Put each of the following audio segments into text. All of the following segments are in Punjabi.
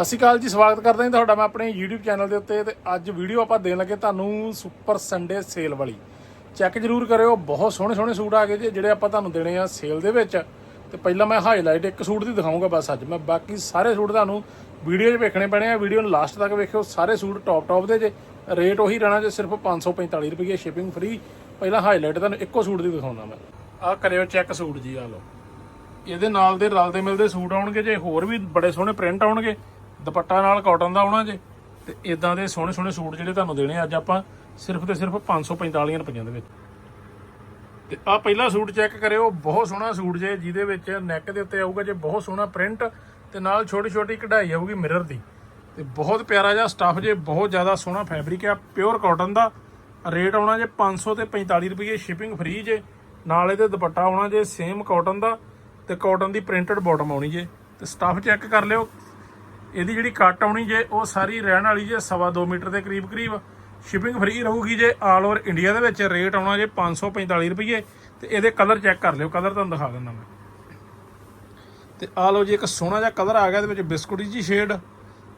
ਸਤਿ ਸ਼੍ਰੀ ਅਕਾਲ ਜੀ, ਸਵਾਗਤ ਕਰਦਾ ਹਾਂ ਤੁਹਾਡਾ ਮੈਂ ਆਪਣੇ YouTube ਚੈਨਲ ਦੇ ਉੱਤੇ ਤੇ ਅੱਜ ਵੀਡੀਓ ਆਪਾਂ ਦੇਣ ਲੱਗੇ ਤੁਹਾਨੂੰ ਸੁਪਰ ਸੰਡੇ ਸੇਲ ਵਾਲੀ। ਚੈੱਕ ਜਰੂਰ ਕਰਿਓ, ਬਹੁਤ ਸੋਹਣੇ ਸੋਹਣੇ ਸੂਟ ਆ ਗਏ ਜੀ, ਜਿਹੜੇ ਆਪਾਂ ਤੁਹਾਨੂੰ ਦੇਣੇ ਆ ਸੇਲ ਦੇ ਵਿੱਚ। ਤੇ ਪਹਿਲਾਂ ਮੈਂ ਹਾਈਲਾਈਟ ਇੱਕ ਸੂਟ ਦੀ ਦਿਖਾਉਂਗਾ ਬਸ ਅੱਜ। ਮੈਂ ਬਾਕੀ ਸਾਰੇ ਸੂਟ ਤੁਹਾਨੂੰ ਵੀਡੀਓ 'ਚ ਵੇਖਣੇ ਪੈਣੇ ਆ, ਵੀਡੀਓ ਨੂੰ ਲਾਸਟ ਤੱਕ ਵੇਖਿਓ, ਸਾਰੇ ਸੂਟ ਟੌਪ ਟੌਪ ਦੇ ਜੇ। ਰੇਟ ਉਹੀ ਰਹਿਣਾ ਜੇ ਸਿਰਫ 545 ਰੁਪਏ ਸ਼ਿਪਿੰਗ ਫ੍ਰੀ ਪਹਿਲਾਂ ਹਾਈਲਾਈਟ ਤੁਹਾਨੂੰ ਇੱਕੋ ਸੂਟ ਦੀ ਦਿਖਾਉਣਾ ਮੈਂ। ਆਹ ਕਰਿਓ ਚੈੱਕ ਸੂਟ ਜੀ ਆ ਲਓ। ਇਹਦੇ ਨਾਲ ਦੇ ਰਲਦੇ ਮਿਲਦੇ ਸੂਟ ਆਉਣਗੇ ਜੇ, ਹੋਰ ਵੀ ਬੜੇ ਸੋਹਣੇ ਪ੍ਰਿੰਟ ਆਉਣਗੇ। ਦੁਪੱਟਾ ਨਾਲ ਕਾਟਨ ਦਾ ਆਉਣਾ ਜੇ, ਤੇ ਇਦਾਂ ਦੇ ਸੋਹਣੇ ਸੋਹਣੇ ਸੂਟ ਜਿਹੜੇ ਤੁਹਾਨੂੰ ਦੇਣੇ ਆ, ਅੱਜ ਆਪਾਂ ਸਿਰਫ ਤੇ ਸਿਰਫ 545 ਰੁਪਈਆਂ ਦੇ ਵਿੱਚ। ਤੇ ਆ ਪਹਿਲਾ ਸੂਟ ਚੈੱਕ ਕਰਿਓ, ਬਹੁਤ ਸੋਹਣਾ ਸੂਟ ਜੇ, ਜਿਹਦੇ ਵਿੱਚ ਨੈਕ ਦੇ ਉੱਤੇ ਆਊਗਾ ਜੇ, ਬਹੁਤ ਸੋਹਣਾ ਪ੍ਰਿੰਟ ਤੇ ਨਾਲ ਛੋਟੀ ਛੋਟੀ ਕਢਾਈ ਆਊਗੀ ਮਿਰਰ ਦੀ। ਤੇ ਬਹੁਤ ਪਿਆਰਾ ਜਿਹਾ ਸਟੱਫ ਜੇ, ਬਹੁਤ ਜ਼ਿਆਦਾ ਸੋਹਣਾ ਫੈਬਰਿਕ ਆ ਪਿਓਰ ਕਾਟਨ ਦਾ। ਰੇਟ ਆਉਣਾ ਜੇ 500 ਤੇ 45 ਰੁਪਏ ਸ਼ਿਪਿੰਗ ਫ੍ਰੀ ਜੇ। ਨਾਲ ਇਹਦੇ ਦੁਪੱਟਾ ਆਉਣਾ ਜੇ ਸੇਮ ਕਾਟਨ ਦਾ, ਤੇ ਕਾਟਨ ਦੀ ਪ੍ਰਿੰਟਡ ਬਾਟਮ ਆਉਣੀ ਜੇ। ਤੇ ਸਟੱਫ ਚੈੱਕ ਕਰ ਲਿਓ। ਇਹਦੀ ਜਿਹੜੀ ਕੱਟ ਆਉਣੀ ਜੇ, ਉਹ ਸਾਰੀ ਰਹਿਣ ਵਾਲੀ ਜੇ ਸਵਾ 2 ਮੀਟਰ ਦੇ ਕਰੀਬ ਕਰੀਬ। ਸ਼ਿਪਿੰਗ ਫ੍ਰੀ ਰਹੂਗੀ ਜੇ ਆਲ ਓਵਰ ਇੰਡੀਆ ਦੇ ਵਿੱਚ ਰੇਟ ਆਉਣਾ ਜੇ 545 ਰੁਪਏ ਤੇ ਇਹਦੇ ਕਲਰ ਚੈੱਕ ਕਰ ਲਿਓ ਕਲਰ ਤੁਹਾਨੂੰ ਦਿਖਾ ਦਿੰਦਾ ਮੈਂ। ਤੇ ਆ ਲਓ ਜੀ, ਇੱਕ ਸੋਹਣਾ ਜਿਹਾ ਕਲਰ ਆ ਗਿਆ ਇਹਦੇ ਵਿੱਚ ਬਿਸਕੁਟ ਜੀ ਸ਼ੇਡ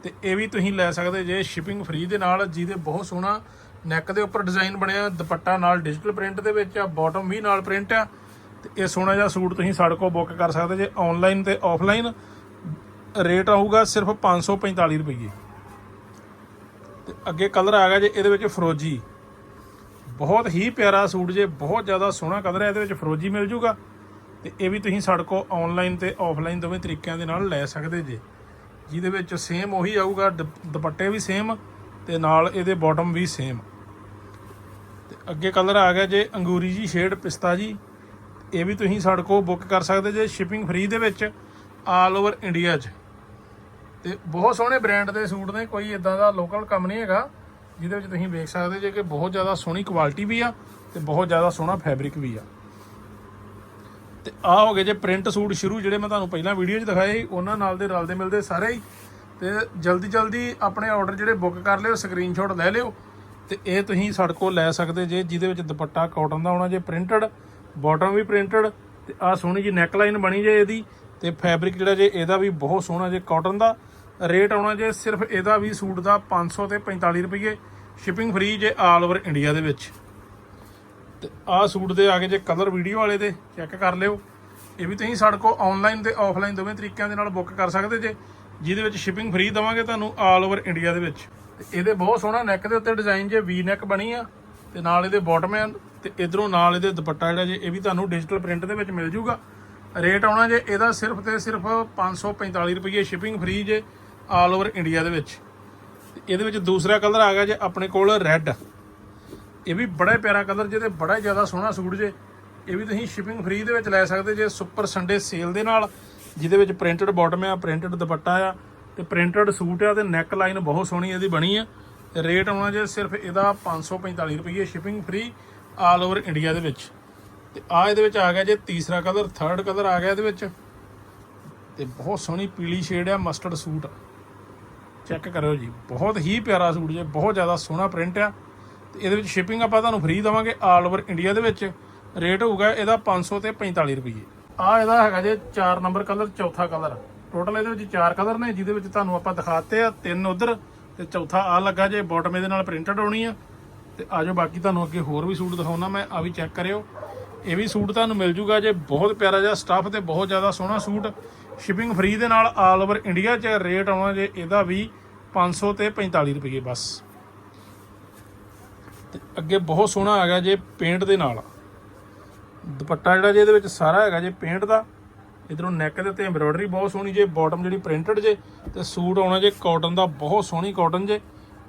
ਤੇ ਇਹ ਵੀ ਤੁਸੀਂ ਲੈ ਸਕਦੇ ਜੇ ਸ਼ਿਪਿੰਗ ਫ੍ਰੀ ਦੇ ਨਾਲ, ਜਿਹਦੇ ਬਹੁਤ ਸੋਹਣਾ ਨੈਕ ਦੇ ਉੱਪਰ ਡਿਜ਼ਾਈਨ ਬਣਿਆ, ਦੁਪੱਟਾ ਨਾਲ ਡਿਜੀਟਲ ਪ੍ਰਿੰਟ ਦੇ ਵਿੱਚ ਆ ਬਾਟਮ ਵੀ ਨਾਲ ਪ੍ਰਿੰਟ ਆ। ਤੇ ਇਹ ਸੋਹਣਾ ਜਿਹਾ ਸੂਟ ਤੁਸੀਂ ਸਾਡੇ ਕੋਲ ਬੁੱਕ ਕਰ ਸਕਦੇ ਜੇ ਆਨਲਾਈਨ ਤੇ ਆਫਲਾਈਨ ਰੇਟ ਆਊਗਾ ਸਿਰਫ 545 ਰੁਪਏ ਤੇ ਅੱਗੇ ਕਲਰ ਆ ਗਿਆ ਜੇ, ਇਹਦੇ ਵਿੱਚ ਫਰੋਜੀ। ਬਹੁਤ ਹੀ ਪਿਆਰਾ ਸੂਟ ਜੇ, ਬਹੁਤ ਜ਼ਿਆਦਾ ਸੋਹਣਾ ਕਲਰ ਹੈ, ਇਹਦੇ ਵਿੱਚ ਫਰੋਜੀ ਮਿਲ ਜੂਗਾ। ਤੇ ਇਹ ਵੀ ਤੁਸੀਂ ਸਾਡੇ ਕੋਲ ਆਨਲਾਈਨ ਤੇ ਆਫਲਾਈਨ ਦੋਵੇਂ ਤਰੀਕਿਆਂ ਦੇ ਨਾਲ ਲੈ ਸਕਦੇ ਜੇ। ਜਿਹਦੇ ਵਿੱਚ ਸੇਮ ਉਹੀ ਆਊਗਾ ਦੁ- ਦੁਪੱਟੇ ਵੀ ਸੇਮ ਤੇ ਨਾਲ ਇਹਦੇ ਬਾਟਮ ਵੀ ਸੇਮ ਤੇ ਅੱਗੇ ਕਲਰ ਆ ਗਿਆ ਜੇ, ਅੰਗੂਰੀ ਜੀ ਸ਼ੇਡ ਪਿਸਤਾ ਜੀ। ਇਹ ਵੀ ਤੁਸੀਂ ਸਾਡੇ ਕੋਲ ਬੁੱਕ ਕਰ ਸਕਦੇ ਜੇ ਸ਼ਿਪਿੰਗ ਫ੍ਰੀ ਦੇ ਵਿੱਚ ਆਲ ਓਵਰ ਇੰਡੀਆ 'ਚ। ਤੇ ਬਹੁਤ ਸੋਹਣੇ ਬ੍ਰਾਂਡ ਦੇ ਸੂਟ ਨੇ, ਕੋਈ ਇਦਾਂ ਦਾ ਲੋਕਲ ਕੰਮ ਨਹੀਂ ਹੈਗਾ, ਜਿਹਦੇ ਵਿੱਚ ਤੁਸੀਂ ਵੇਖ ਸਕਦੇ ਜੇ ਕਿ ਬਹੁਤ ਜ਼ਿਆਦਾ ਸੋਹਣੀ ਕੁਆਲਿਟੀ ਵੀ ਆ ਤੇ ਬਹੁਤ ਜ਼ਿਆਦਾ ਸੋਹਣਾ ਫੈਬਰਿਕ ਵੀ ਆ। ਤੇ ਆ ਹੋ ਗਏ ਜੇ ਪ੍ਰਿੰਟ ਸੂਟ ਸ਼ੁਰੂ, ਜਿਹੜੇ ਮੈਂ ਤੁਹਾਨੂੰ ਪਹਿਲਾਂ ਵੀਡੀਓ 'ਚ ਦਿਖਾਏ ਸੀ, ਉਹਨਾਂ ਨਾਲ ਦੇ ਰਲਦੇ ਮਿਲਦੇ ਸਾਰੇ ਹੀ। ਤੇ ਜਲਦੀ ਜਲਦੀ ਆਪਣੇ ਆਰਡਰ ਜਿਹੜੇ ਬੁੱਕ ਕਰ ਲਿਓ ਸਕਰੀਨਸ਼ਾਟ ਲੈ ਲਿਓ, ਤੇ ਇਹ ਤੁਸੀਂ ਸਾਡੇ ਕੋਲ ਲੈ ਸਕਦੇ ਜੇ, ਜਿਹਦੇ ਵਿੱਚ ਦੁਪੱਟਾ ਕਾਟਨ ਦਾ ਹੋਣਾ ਜੇ ਪ੍ਰਿੰਟਡ ਬਾਟਮ ਵੀ ਪ੍ਰਿੰਟਡ ਤੇ ਆ ਸੋਹਣੀ ਜੀ ਨੈਕਲਾਈਨ ਬਣੀ ਜੇ ਇਹਦੀ, ਤੇ ਫੈਬਰਿਕ ਜਿਹੜਾ ਜੇ ਇਹਦਾ ਵੀ ਬਹੁਤ ਸੋਹਣਾ ਜੇ ਕਾਟਨ ਦਾ। ਰੇਟ ਆਉਣਾ ਜੇ ਸਿਰਫ ਇਹਦਾ ਵੀ ਸੂਟ ਦਾ 500 ਤੇ 45 ਰੁਪਏ ਸ਼ਿਪਿੰਗ ਫ੍ਰੀ ਜੇ ਆਲ ਓਵਰ ਇੰਡੀਆ ਦੇ ਵਿੱਚ। ਤੇ ਆਹ ਸੂਟ ਦੇ ਆ ਗਏ ਜੇ ਕਲਰ ਵੀਡੀਓ ਵਾਲੇ ਦੇ ਚੈੱਕ ਕਰ ਲਿਓ। ਇਹ ਵੀ ਤੁਸੀਂ ਸਾਡੇ ਕੋਲ ਆਨਲਾਈਨ ਤੇ ਆਫਲਾਈਨ ਦੋਵੇਂ ਤਰੀਕਿਆਂ ਦੇ ਨਾਲ ਬੁੱਕ ਕਰ ਸਕਦੇ ਜੇ, ਜਿਹਦੇ ਵਿੱਚ ਸ਼ਿਪਿੰਗ ਫ੍ਰੀ ਦਵਾਂਗੇ ਤੁਹਾਨੂੰ ਆਲ ਓਵਰ ਇੰਡੀਆ ਦੇ ਵਿੱਚ। ਤੇ ਇਹਦੇ ਬਹੁਤ ਸੋਹਣਾ ਨੈਕ ਦੇ ਉੱਤੇ ਡਿਜ਼ਾਈਨ ਜੇ ਵੀ ਨੈਕ ਬਣੀ ਆ, ਤੇ ਨਾਲ ਇਹਦੇ ਬਾਟਮ ਆ ਤੇ ਇਧਰੋਂ ਨਾਲ ਇਹਦੇ ਦੁਪੱਟਾ ਜਿਹੜਾ ਜੇ, ਇਹ ਵੀ ਤੁਹਾਨੂੰ ਡਿਜੀਟਲ ਪ੍ਰਿੰਟ ਦੇ ਵਿੱਚ ਮਿਲ ਜੂਗਾ। ਰੇਟ ਆਉਣਾ ਜੇ ਇਹਦਾ ਸਿਰਫ ਤੇ ਸਿਰਫ 545 ਰੁਪਏ ਸ਼ਿਪਿੰਗ ਫ੍ਰੀ ਜੇ ਆਲ ਓਵਰ ਇੰਡੀਆ ਦੇ ਵਿੱਚ। ਤੇ ਇਹਦੇ ਵਿੱਚ ਦੂਸਰਾ ਕਲਰ ਆ ਗਿਆ ਜੇ ਆਪਣੇ ਕੋਲ ਰੈੱਡ ਇਹ ਵੀ ਬੜਾ ਪਿਆਰਾ ਕਲਰ ਜਿਹਦੇ ਬੜਾ ਹੀ ਜ਼ਿਆਦਾ ਸੋਹਣਾ ਸੂਟ ਜੇ। ਇਹ ਵੀ ਤੁਸੀਂ ਸ਼ਿਪਿੰਗ ਫ੍ਰੀ ਦੇ ਵਿੱਚ ਲੈ ਸਕਦੇ ਜੇ ਸੁਪਰ ਸੰਡੇ ਸੇਲ ਦੇ ਨਾਲ, ਜਿਹਦੇ ਵਿੱਚ ਪ੍ਰਿੰਟਡ ਬਾਟਮ ਆ ਪ੍ਰਿੰਟਡ ਦੁਪੱਟਾ ਆ, ਤੇ ਪ੍ਰਿੰਟਡ ਸੂਟ ਆ ਤੇ ਨੈਕ ਲਾਈਨ ਬਹੁਤ ਸੋਹਣੀ ਇਹਦੀ ਬਣੀ ਆ। ਤੇ ਰੇਟ ਆਉਣਾ ਜੇ ਸਿਰਫ ਇਹਦਾ 545 ਰੁਪਏ shipping free all over India ਦੇ ਵਿੱਚ। ਤੇ ਆ ਇਹਦੇ ਵਿੱਚ ਆ ਗਿਆ ਜੇ ਤੀਸਰਾ ਕਲਰ ਥਰਡ ਕਲਰ ਆ ਗਿਆ ਇਹਦੇ ਵਿੱਚ। ਤੇ ਬਹੁਤ ਸੋਹਣੀ ਪੀਲੀ ਸ਼ੇਡ ਆ ਮਸਟਰਡ ਸੂਟ। ਚੈੱਕ ਕਰਿਓ ਜੀ। ਬਹੁਤ ਹੀ ਪਿਆਰਾ ਸੂਟ ਜੇ, ਬਹੁਤ ਜ਼ਿਆਦਾ ਸੋਹਣਾ ਪ੍ਰਿੰਟ ਆ। ਤੇ ਇਹਦੇ ਵਿੱਚ ਸ਼ਿਪਿੰਗ ਆਪਾਂ ਤੁਹਾਨੂੰ ਫ੍ਰੀ ਦਵਾਂਗੇ ਆਲ ਓਵਰ ਇੰਡੀਆ ਦੇ ਵਿੱਚ। ਰੇਟ ਹੋਊਗਾ ਇਹਦਾ 500 ਤੇ 45 ਰੁਪਏ ਆ ਇਹਦਾ ਹੈਗਾ ਜੇ 4 ਨੰਬਰ ਕਲਰ ਚੌਥਾ ਕਲਰ ਟੋਟਲ ਇਹਦੇ ਵਿੱਚ 4 ਕਲਰ ਨੇ, ਜਿਹਦੇ ਵਿੱਚ ਤੁਹਾਨੂੰ ਆਪਾਂ ਦਿਖਾਤੇ ਆ ਤਿੰਨ ਉਧਰ ਤੇ ਚੌਥਾ ਆ ਲੱਗਾ ਜੇ ਬਾਟਮ ਇਹਦੇ ਨਾਲ ਪ੍ਰਿੰਟਡ ਹੋਣੀ ਆ। ਤੇ ਆਜੋ ਬਾਕੀ ਤੁਹਾਨੂੰ ਅੱਗੇ ਹੋਰ ਵੀ ਸੂਟ ਦਿਖਾਉਣਾ ਮੈਂ, ਆ ਵੀ ਚੈੱਕ ਕਰਿਓ। ਇਹ ਵੀ ਸੂਟ ਤੁਹਾਨੂੰ ਮਿਲ ਜੂਗਾ ਜੇ, ਬਹੁਤ ਪਿਆਰਾ ਜਿਹਾ ਸਟੱਫ ਤੇ ਬਹੁਤ ਜ਼ਿਆਦਾ ਸੋਹਣਾ ਸੂਟ। ਸ਼ਿਪਿੰਗ ਫ੍ਰੀ ਦੇ ਨਾਲ ਆਲ ਓਵਰ ਇੰਡੀਆ 'ਚ ਰੇਟ ਆਉਣਾ ਜੇ, ਇਹਦਾ ਵੀ 500 ਤੇ 45 ਰੁਪਏ ਬਸ। ਤੇ ਅੱਗੇ ਬਹੁਤ ਸੋਹਣਾ ਆ ਗਿਆ ਜੇ ਪੇਂਟ ਦੇ ਨਾਲ। ਦੁਪੱਟਾ ਜਿਹੜਾ ਜੇ ਇਹਦੇ ਵਿੱਚ ਸਾਰਾ ਹੈਗਾ ਜੇ ਪੇਂਟ ਦਾ, ਇਧਰੋਂ ਨੈਕ ਦੇ ਉੱਤੇ ਐਮਬ੍ਰੋਇਡਰੀ ਬਹੁਤ ਸੋਹਣੀ ਜੇ ਬਾਟਮ ਜਿਹੜੀ ਪ੍ਰਿੰਟਡ ਜੇ, ਤੇ ਸੂਟ ਆਉਣਾ ਜੇ ਕਾਟਨ ਦਾ ਬਹੁਤ ਸੋਹਣੀ ਕਾਟਨ ਜੇ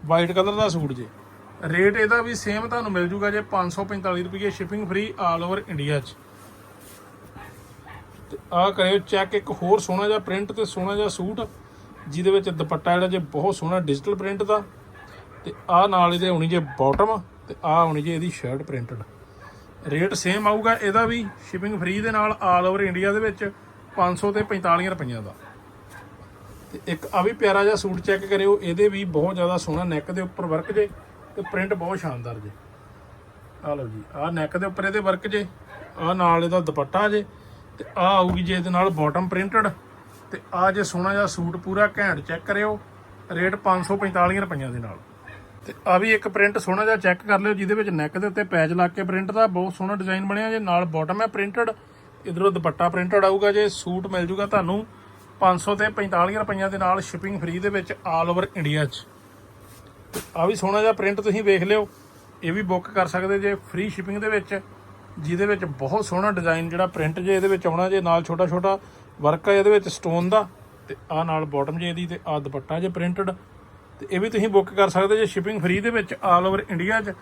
ਵਾਈਟ ਕਲਰ ਦਾ ਸੂਟ ਜੇ। ਰੇਟ ਇਹਦਾ ਵੀ ਸੇਮ ਤੁਹਾਨੂੰ ਮਿਲ ਜੂਗਾ ਜੇ 545 ਰੁਪਏ shipping free all over India 'ਚ। ਤੇ ਆਹ ਕਰਿਓ ਚੈੱਕ ਇੱਕ ਹੋਰ ਸੋਹਣਾ ਜਿਹਾ ਪ੍ਰਿੰਟ ਤੇ ਸੋਹਣਾ ਜਿਹਾ ਸੂਟ। ਜਿਹਦੇ ਵਿੱਚ ਦੁਪੱਟਾ ਜਿਹੜਾ ਜੇ ਬਹੁਤ ਸੋਹਣਾ ਡਿਜੀਟਲ ਪ੍ਰਿੰਟ ਦਾ, ਤੇ ਆਹ ਨਾਲ ਇਹਦੇ ਹੋਣੀ ਜੇ ਬਾਟਮ ਤੇ ਆਹ ਹੋਣੀ ਜੇ ਇਹਦੀ ਸ਼ਰਟ ਪ੍ਰਿੰਟਡ ਰੇਟ ਸੇਮ ਆਊਗਾ ਇਹਦਾ ਵੀ ਸ਼ਿਪਿੰਗ ਫ੍ਰੀ ਦੇ ਨਾਲ ਆਲ ਓਵਰ ਇੰਡੀਆ ਦੇ ਵਿੱਚ 500 ਤੇ 45 ਰੁਪਈਆਂ ਦਾ। ਤੇ ਇੱਕ ਆ ਵੀ ਪਿਆਰਾ ਜਿਹਾ ਸੂਟ ਚੈੱਕ ਕਰਿਓ, ਇਹਦੇ ਵੀ ਬਹੁਤ ਜ਼ਿਆਦਾ ਸੋਹਣਾ ਨੈਕ ਦੇ ਉੱਪਰ ਵਰਕ ਜੇ, ਤੇ ਪ੍ਰਿੰਟ ਬਹੁਤ ਸ਼ਾਨਦਾਰ ਜੇ। ਆ ਲਓ ਜੀ, ਆ ਨੈਕ ਦੇ ਉੱਪਰ ਇਹਦੇ ਵਰਕ ਜੇ, ਆ ਨਾਲ ਇਹਦਾ ਦੁਪੱਟਾ ਜੇ, ਤੇ ਆ ਆਊਗੀ ਜੇ ਇਹਦੇ ਨਾਲ ਬਾਟਮ ਪ੍ਰਿੰਟਡ ਤੇ ਆ ਜੇ ਸੋਹਣਾ ਜਿਹਾ ਸੂਟ ਪੂਰਾ ਘੈਂਟ ਚੈੱਕ ਕਰਿਓ, ਰੇਟ 545 ਰੁਪਈਆਂ ਦੇ ਨਾਲ। ਤੇ ਆ ਵੀ ਇੱਕ ਪ੍ਰਿੰਟ ਸੋਹਣਾ ਜਿਹਾ ਚੈੱਕ ਕਰ ਲਿਓ, ਜਿਹਦੇ ਵਿੱਚ ਨੈਕ ਦੇ ਉੱਤੇ ਪੈਚ ਲਾ ਕੇ ਪ੍ਰਿੰਟ ਦਾ ਬਹੁਤ ਸੋਹਣਾ ਡਿਜ਼ਾਈਨ ਬਣਿਆ ਜੇ, ਨਾਲ ਬਾਟਮ ਹੈ ਪ੍ਰਿੰਟਡ ਇਧਰੋਂ ਦੁਪੱਟਾ ਪ੍ਰਿੰਟਡ ਆਊਗਾ ਜੇ, ਸੂਟ ਮਿਲ ਜੂਗਾ ਤੁਹਾਨੂੰ 500 ਤੇ 45 ਰੁਪਈਆਂ ਦੇ ਨਾਲ ਸ਼ਿਪਿੰਗ ਫ੍ਰੀ ਦੇ ਵਿੱਚ ਆਲ ਓਵਰ ਇੰਡੀਆ 'ਚ। ਆ ਵੀ ਸੋਹਣਾ ਜਿਹਾ ਪ੍ਰਿੰਟ ਤੁਸੀਂ ਵੇਖ ਲਿਓ, ਇਹ ਵੀ ਬੁੱਕ ਕਰ ਸਕਦੇ ਜੇ ਫ੍ਰੀ ਸ਼ਿਪਿੰਗ ਦੇ ਵਿੱਚ, ਜਿਹਦੇ ਵਿੱਚ ਬਹੁਤ ਸੋਹਣਾ ਡਿਜ਼ਾਈਨ ਜਿਹੜਾ ਪ੍ਰਿੰਟ ਜੇ ਇਹਦੇ ਵਿੱਚ ਆਉਣਾ ਜੇ, ਨਾਲ ਛੋਟਾ ਛੋਟਾ ਵਰਕ ਹੈ ਇਹਦੇ ਵਿੱਚ ਸਟੋਨ ਦਾ ਤੇ ਆ ਨਾਲ ਬਾਟਮ ਜੇ ਇਹਦੀ ਤੇ ਆ ਦੁਪੱਟਾ ਜੇ ਪ੍ਰਿੰਟਡ ਤੇ ਇਹ ਵੀ ਤੁਸੀਂ ਬੁੱਕ ਕਰ ਸਕਦੇ ਜੇ ਸ਼ਿਪਿੰਗ ਫ੍ਰੀ ਦੇ ਵਿੱਚ ਆਲ ਓਵਰ ਇੰਡੀਆ 'ਚ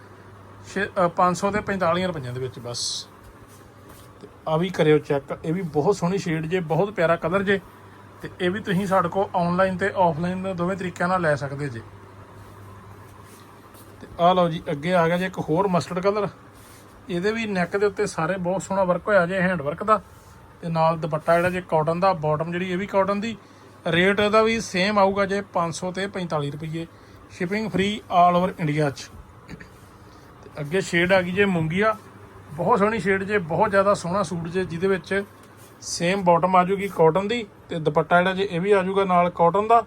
ਛੇ- ਅ, 500 ਤੇ 45 ਰੁਪਈਆਂ ਦੇ ਵਿੱਚ ਬਸ। ਤੇ ਆ ਵੀ ਕਰਿਓ ਚੈੱਕ ਇਹ ਵੀ ਬਹੁਤ ਸੋਹਣੀ ਸ਼ੇਡ ਜੇ ਬਹੁਤ ਪਿਆਰਾ ਕਲਰ ਜੇ ਤੇ ਇਹ ਵੀ ਤੁਸੀਂ ਸਾਡੇ ਕੋਲ ਆਨਲਾਈਨ ਤੇ ਆਫਲਾਈਨ ਦੋਵੇਂ ਤਰੀਕਿਆਂ ਨਾਲ ਲੈ ਸਕਦੇ ਜੇ। ਤੇ ਆ ਲਓ ਜੀ ਅੱਗੇ ਆ ਗਿਆ ਜੇ ਇੱਕ ਹੋਰ ਮਸਟਰਡ ਕਲਰ ਇਹਦੇ ਵੀ ਨੈਕ ਦੇ ਉੱਤੇ ਸਾਰੇ ਬਹੁਤ ਸੋਹਣਾ ਵਰਕ ਹੋਇਆ ਜੇ ਹੈਂਡ ਵਰਕ ਦਾ। ਤੇ ਨਾਲ ਦੁਪੱਟਾ ਜਿਹੜਾ ਜੇ ਕਾਟਨ ਦਾ ਬਾਟਮ ਜਿਹੜੀ ਇਹ ਵੀ ਕਾਟਨ ਦੀ ਰੇਟ ਇਹਦਾ ਵੀ ਸੇਮ ਆਊਗਾ ਜੇ 500 ਤੇ 45 ਰੁਪਏ shipping free all over India 'ਚ। ਤੇ ਅੱਗੇ ਸ਼ੇਡ ਆ ਗਈ ਜੇ ਮੂੰਗੀਆ। ਬਹੁਤ ਸੋਹਣੀ ਸ਼ੇਡ ਜੇ, ਬਹੁਤ ਜ਼ਿਆਦਾ ਸੋਹਣਾ ਸੂਟ ਜੇ, ਜਿਹਦੇ ਵਿੱਚ ਸੇਮ ਬਾਟਮ ਆ ਜੂਗੀ ਕਾਟਨ ਦੀ, ਤੇ ਦੁਪੱਟਾ ਜਿਹੜਾ ਜੇ ਇਹ ਵੀ ਆ ਜੂਗਾ ਨਾਲ ਕਾਟਨ ਦਾ।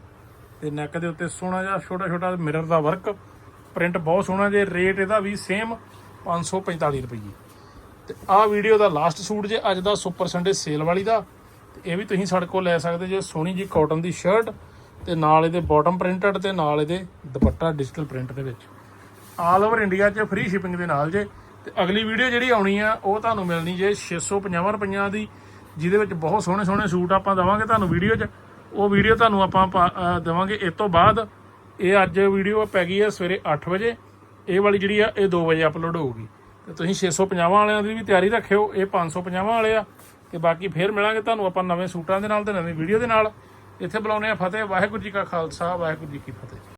ਤੇ ਨੈਕ ਦੇ ਉੱਤੇ ਸੋਹਣਾ ਜਿਹਾ ਛੋਟਾ ਛੋਟਾ ਮਿਰਰ ਦਾ ਵਰਕ ਪ੍ਰਿੰਟ ਬਹੁਤ ਸੋਹਣਾ ਜੇ ਰੇਟ ਇਹਦਾ ਵੀ ਸੇਮ 545 ਰੁਪਏ ਤੇ ਆਹ ਵੀਡੀਓ ਦਾ ਲਾਸਟ ਸੂਟ ਜੇ ਅੱਜ ਦਾ ਸੁਪਰ ਸੰਡੇ ਸੇਲ ਵਾਲੀ ਦਾ, ਤੇ ਇਹ ਵੀ ਤੁਸੀਂ ਸਾਡੇ ਕੋਲ ਲੈ ਸਕਦੇ ਜੇ ਸੋਹਣੀ ਜੀ ਕਾਟਨ ਦੀ ਸ਼ਰਟ ਤੇ ਨਾਲ ਇਹਦੇ ਬਾਟਮ ਪ੍ਰਿੰਟਡ ਤੇ ਨਾਲ ਇਹਦੇ ਦੁਪੱਟਾ ਡਿਜੀਟਲ ਪ੍ਰਿੰਟ ਦੇ ਵਿੱਚ। ਆਲ ਓਵਰ ਇੰਡੀਆ 'ਚ ਫ੍ਰੀ ਸ਼ਿਪਿੰਗ ਦੇ ਨਾਲ ਜੇ, ਤੇ ਅਗਲੀ ਵੀਡੀਓ ਜਿਹੜੀ ਆਉਣੀ ਆ, ਉਹ ਤੁਹਾਨੂੰ ਮਿਲਣੀ ਜੇ 650 ਰੁਪਈਆਂ ਦੀ, ਜਿਹਦੇ ਵਿੱਚ ਬਹੁਤ ਸੋਹਣੇ ਸੋਹਣੇ ਸੂਟ ਆਪਾਂ ਦਵਾਂਗੇ ਤੁਹਾਨੂੰ ਵੀਡੀਓ 'ਚ। ਉਹ ਵੀਡੀਓ ਤੁਹਾਨੂੰ ਆਪਾਂ ਪਾ- ਦੇਵਾਂਗੇ ਇਸ ਤੋਂ ਬਾਅਦ, ਇਹ ਅੱਜ ਵੀਡੀਓ ਪੈ ਗਈ ਹੈ ਸਵੇਰੇ 8 ਵਜੇ, ਇਹ ਵਾਲੀ ਜਿਹੜੀ ਆ, ਇਹ 2 ਵਜੇ ਅਪਲੋਡ ਹੋਊਗੀ। ਤੇ ਤੁਸੀਂ 650 ਵਾਲਿਆਂ ਦੀ ਵੀ ਤਿਆਰੀ ਰੱਖਿਓ, ਇਹ 550 ਵਾਲੇ ਆ। ਤੇ ਬਾਕੀ ਫੇਰ ਮਿਲਾਂਗੇ ਤੁਹਾਨੂੰ, ਆਪਾਂ ਨਵੇਂ ਸੂਟਾਂ ਦੇ ਨਾਲ ਤੇ ਨਵੀਂ ਵੀਡੀਓ ਦੇ ਨਾਲ। ਇੱਥੇ ਬੁਲਾਉਂਦੇ ਆ ਫਤਿਹ, ਵਾਹਿਗੁਰੂ ਜੀ ਕਾ ਖਾਲਸਾ, ਵਾਹਿਗੁਰੂ ਜੀ ਕੀ ਫਤਿਹ।